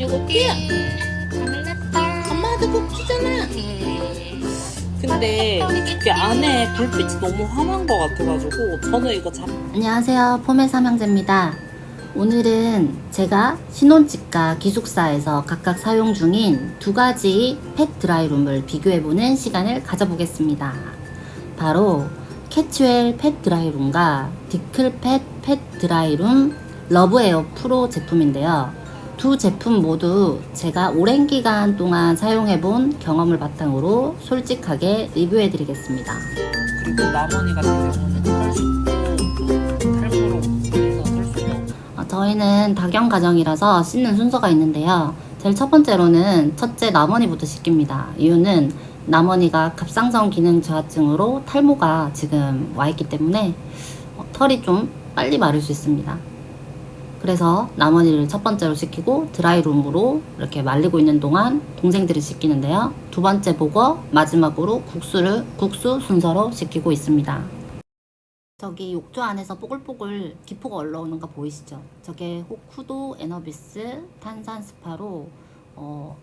이거 띠야. 엄마도 복주잖아. 근데 이게 안에 불빛이 너무 환한 것 같아가지고 저는 이거 잡. 안녕하세요. 폼의 삼형제입니다. 오늘은 제가 신혼집과 기숙사에서 각각 사용 중인 두 가지 펫 드라이룸을 비교해보는 시간을 가져보겠습니다. 바로 캐치웰 펫 드라이룸과 디클 펫 펫 드라이룸 러브에어 프로 제품인데요. 두 제품 모두 제가 오랜 기간 동안 사용해 본 경험을 바탕으로 솔직하게 리뷰해 드리겠습니다. 그리고 나머니 같은 경우는 털수 있고 탈모로 해서 털수 있고. 어, 저희는 다경 가정이라서 씻는 순서가 있는데요. 제일 첫 번째로는 첫째 남원이부터 씻깁니다. 이유는 남원이가 갑상선 기능 저하증으로 탈모가 지금 와 있기 때문에 어, 털이 좀 빨리 마를 수 있습니다. 그래서 남원이를 첫 번째로 씻기고 드라이룸으로 이렇게 말리고 있는 동안 동생들이 씻기는데요. 두 번째 보고 마지막으로 국수를 국수 순서로 씻기고 있습니다. 저기 욕조 안에서 뽀글뽀글 기포가 올라오는 거 보이시죠? 저게 호쿠도 에너비스 탄산 스파로 어,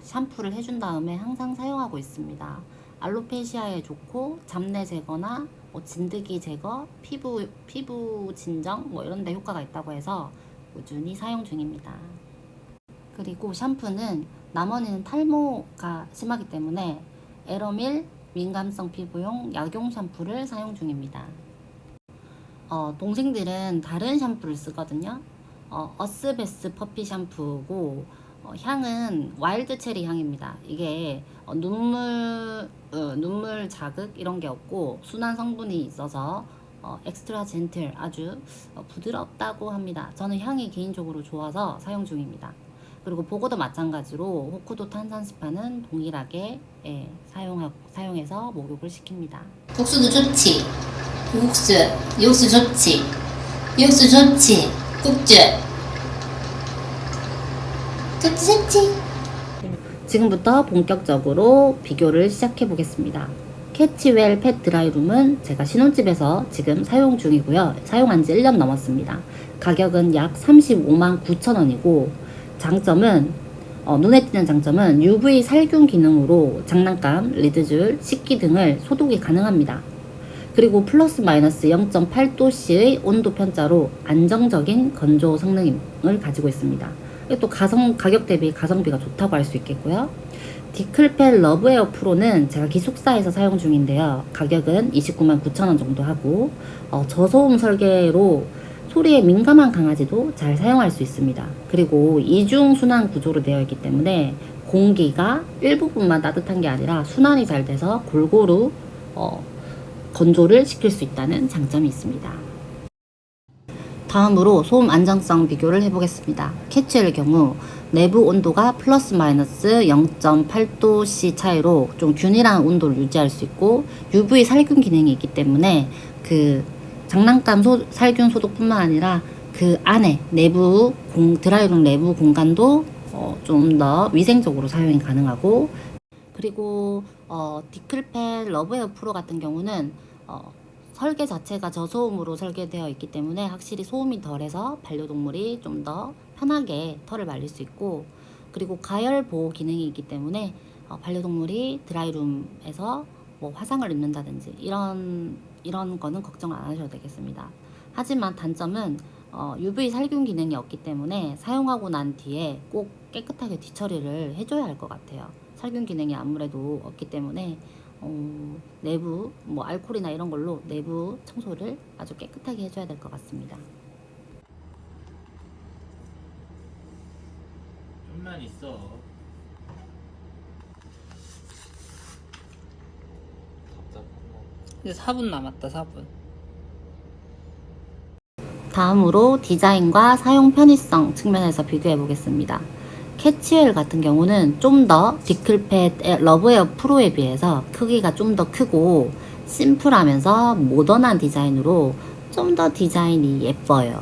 샴푸를 해준 다음에 항상 사용하고 있습니다. 알로페시아에 좋고 잡내 제거나 뭐 진드기 제거, 피부 피부 진정 뭐 이런 데 효과가 있다고 해서 꾸준히 사용 중입니다. 그리고 샴푸는 남원이는 탈모가 심하기 때문에 에러밀 민감성 피부용 약용 샴푸를 사용 중입니다. 어, 동생들은 다른 샴푸를 쓰거든요. 어, 어스베스 퍼피 샴푸고 어, 향은 와일드 체리 향입니다. 이게 어, 눈물 어, 눈물 자극 이런 게 없고 순한 성분이 있어서 어, 엑스트라 젠틀 아주 어, 부드럽다고 합니다. 저는 향이 개인적으로 좋아서 사용 중입니다. 그리고 보고도 마찬가지로 호쿠도 탄산 스파는 동일하게 예, 사용하, 사용해서 목욕을 시킵니다. 국수도 좋지. 국수, 육수 좋지. 육수 좋지. 국주. 좋지. 지금부터 본격적으로 비교를 시작해 보겠습니다. 캐치웰 펫 드라이룸은 제가 신혼집에서 지금 사용 중이고요. 사용한 지 1년 넘었습니다. 가격은 약 35만 9천 원이고 장점은 어, 눈에 띄는 장점은 UV 살균 기능으로 장난감, 리드줄, 식기 등을 소독이 가능합니다. 그리고 플러스 마이너스 0.8도씨의 온도 편차로 안정적인 건조 성능을 가지고 있습니다. 이게 또 가성, 가격 대비 가성비가 좋다고 할 수 있겠고요. 디클펠 러브에어 프로는 제가 기숙사에서 사용 중인데요. 가격은 29만 9천 원 정도 하고 어, 저소음 설계로 소리에 민감한 강아지도 잘 사용할 수 있습니다. 그리고 이중 순환 구조로 되어 있기 때문에 공기가 일부분만 따뜻한 게 아니라 순환이 잘 돼서 골고루 어, 건조를 시킬 수 있다는 장점이 있습니다. 다음으로 소음 안정성 비교를 해보겠습니다. 캐치의 경우 내부 온도가 플러스 마이너스 0.8도씨 차이로 좀 균일한 온도를 유지할 수 있고 UV 살균 기능이 있기 때문에 그 장난감 소, 살균 소독뿐만 아니라 그 안에 내부 공, 드라이룸 내부 공간도 어, 좀 더 위생적으로 사용이 가능하고 그리고 어, 디클펠 러브에어 프로 같은 경우는 어, 설계 자체가 저소음으로 설계되어 있기 때문에 확실히 소음이 덜해서 반려동물이 좀 더 편하게 털을 말릴 수 있고 그리고 가열 보호 기능이 있기 때문에 어, 반려동물이 드라이룸에서 뭐 화상을 입는다든지 이런 이런 거는 걱정 안 하셔도 되겠습니다. 하지만 단점은 어, UV 살균 기능이 없기 때문에 사용하고 난 뒤에 꼭 깨끗하게 뒤처리를 해줘야 할 것 같아요. 살균 기능이 아무래도 없기 때문에 어, 내부 뭐 알코올이나 이런 걸로 내부 청소를 아주 깨끗하게 해줘야 될 것 같습니다. 좀만 있어. 이제 4분 남았다 4분. 다음으로 디자인과 사용 편의성 측면에서 비교해 보겠습니다. 캐치웰 같은 경우는 좀 더 디클팻 러브에어 프로에 비해서 크기가 좀 더 크고 심플하면서 모던한 디자인으로 좀 더 디자인이 예뻐요.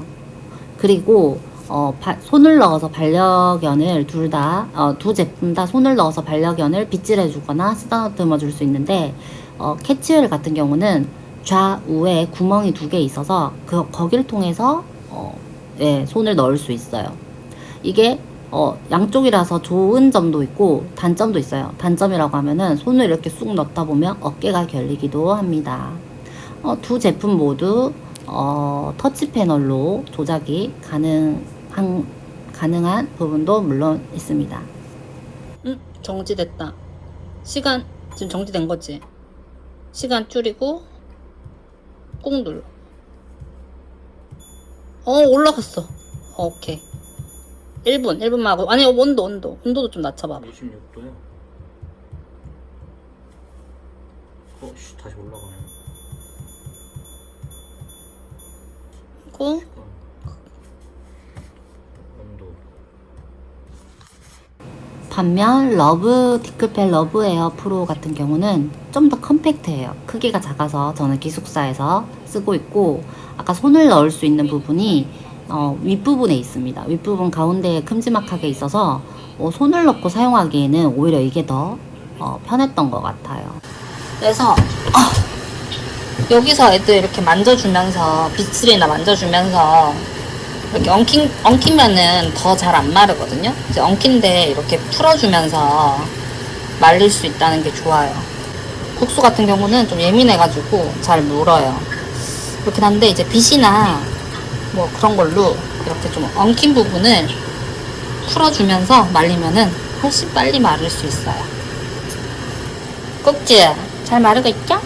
그리고 어, 바- 손을 넣어서 반려견을 둘 다, 어, 두 제품 다 손을 넣어서 반려견을 빗질해주거나 쓰다듬어 줄 수 있는데, 어, 캐치웰 같은 경우는 좌우에 구멍이 두 개 있어서 그 거기를 통해서 어, 예, 손을 넣을 수 있어요. 이게 어, 양쪽이라서 좋은 점도 있고 단점도 있어요. 단점이라고 하면은 손을 이렇게 쑥 넣다 보면 어깨가 결리기도 합니다. 어, 두 제품 모두 어, 터치 패널로 조작이 가능한 가능한 부분도 물론 있습니다. 응, 정지됐다. 시간 지금 정지된 거지? 시간 줄이고 꾹 눌러. 어 올라갔어. 어, 오케이. 1분 1분만 하고 아니 온도 온도 온도도 좀 낮춰봐. 56도요. 어, 씨, 다시 올라가네. 고 온도. 반면 러브 디클펠 러브 에어 프로 같은 경우는 좀 더 컴팩트해요. 크기가 작아서 저는 기숙사에서 쓰고 있고 아까 손을 넣을 수 있는 부분이 어, 윗부분에 있습니다. 윗부분 가운데에 큼지막하게 있어서 어, 손을 넣고 사용하기에는 오히려 이게 더 어, 편했던 것 같아요. 그래서 어, 여기서 애들 이렇게 만져주면서 빗질이나 만져주면서 이렇게 엉킨, 엉키면은 더 잘 안 마르거든요. 이제 엉킨데 이렇게 풀어주면서 말릴 수 있다는 게 좋아요. 국수 같은 경우는 좀 예민해가지고 잘 물어요. 그렇긴 한데 이제 빗이나 뭐 그런 걸로 이렇게 좀 엉킨 부분을 풀어주면서 말리면은 훨씬 빨리 마를 수 있어요. 꼭지 잘 마르고 있죠?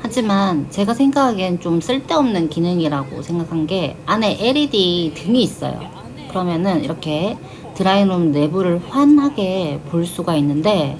하지만 제가 생각하기엔 좀 쓸데없는 기능이라고 생각한 게 안에 LED 등이 있어요. 그러면은 이렇게 드라이룸 내부를 환하게 볼 수가 있는데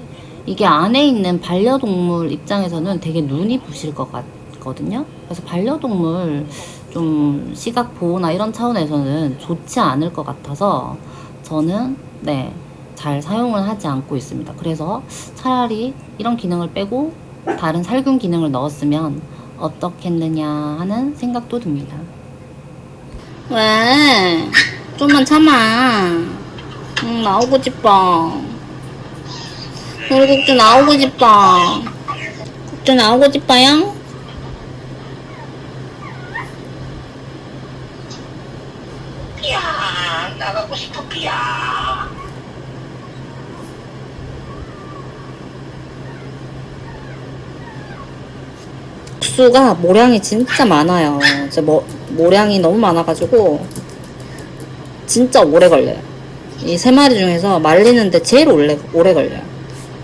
이게 안에 있는 반려동물 입장에서는 되게 눈이 부실 것 같거든요. 그래서 반려동물 좀 시각 보호나 이런 차원에서는 좋지 않을 것 같아서 저는 네, 잘 사용을 하지 않고 있습니다. 그래서 차라리 이런 기능을 빼고 다른 살균 기능을 넣었으면 어떻겠느냐 하는 생각도 듭니다. 왜? 좀만 참아. 응, 나오고 싶어. 우리 국주 나오고 싶어. 국주 나오고 싶어요? 피야 나가고 싶어 피야 국수가 모량이 진짜 많아요. 뭐, 모량이 너무 많아가지고 진짜 오래 걸려요. 이 세 마리 중에서 말리는데 제일 오래, 오래 걸려요.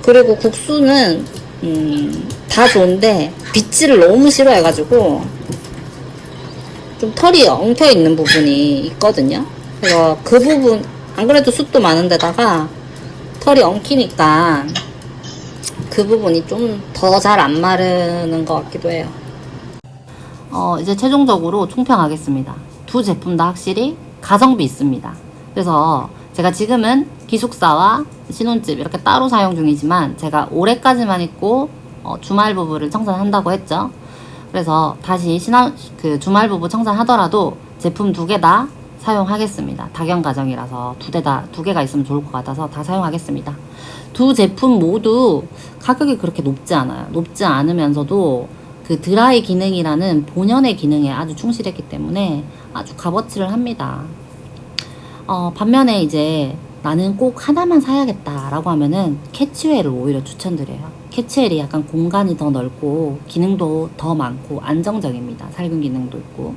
그리고 국수는 음, 다 좋은데 빗질을 너무 싫어해가지고 좀 털이 엉켜 있는 부분이 있거든요. 그래서 그 부분 안 그래도 숱도 많은데다가 털이 엉키니까 그 부분이 좀 더 잘 안 마르는 것 같기도 해요. 어, 이제 최종적으로 총평하겠습니다. 두 제품 다 확실히 가성비 있습니다. 그래서 제가 지금은 기숙사와 신혼집 이렇게 따로 사용 중이지만 제가 올해까지만 있고 어, 주말 부부를 청산한다고 했죠. 그래서 다시 신혼 그 주말 부부 청산하더라도 제품 두 개 다 사용하겠습니다. 다경 가정이라서 두 대 다 두 개가 있으면 좋을 것 같아서 다 사용하겠습니다. 두 제품 모두 가격이 그렇게 높지 않아요. 높지 않으면서도 그 드라이 기능이라는 본연의 기능에 아주 충실했기 때문에 아주 값어치를 합니다. 어, 반면에 이제 나는 꼭 하나만 사야겠다라고 하면은 캐치웰을 오히려 추천드려요. 캐치웰이 약간 공간이 더 넓고 기능도 더 많고 안정적입니다. 살균 기능도 있고.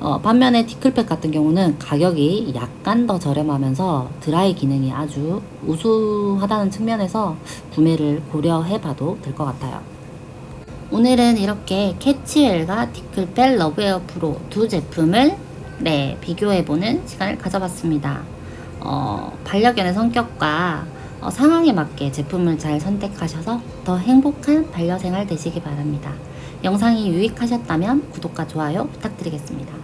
어, 반면에 디클팩 같은 경우는 가격이 약간 더 저렴하면서 드라이 기능이 아주 우수하다는 측면에서 구매를 고려해 봐도 될 것 같아요. 오늘은 이렇게 캐치웰과 디클펠 러브에어 프로 두 제품을 네, 비교해보는 시간을 가져봤습니다. 어, 반려견의 성격과 어, 상황에 맞게 제품을 잘 선택하셔서 더 행복한 반려생활 되시기 바랍니다. 영상이 유익하셨다면 구독과 좋아요 부탁드리겠습니다.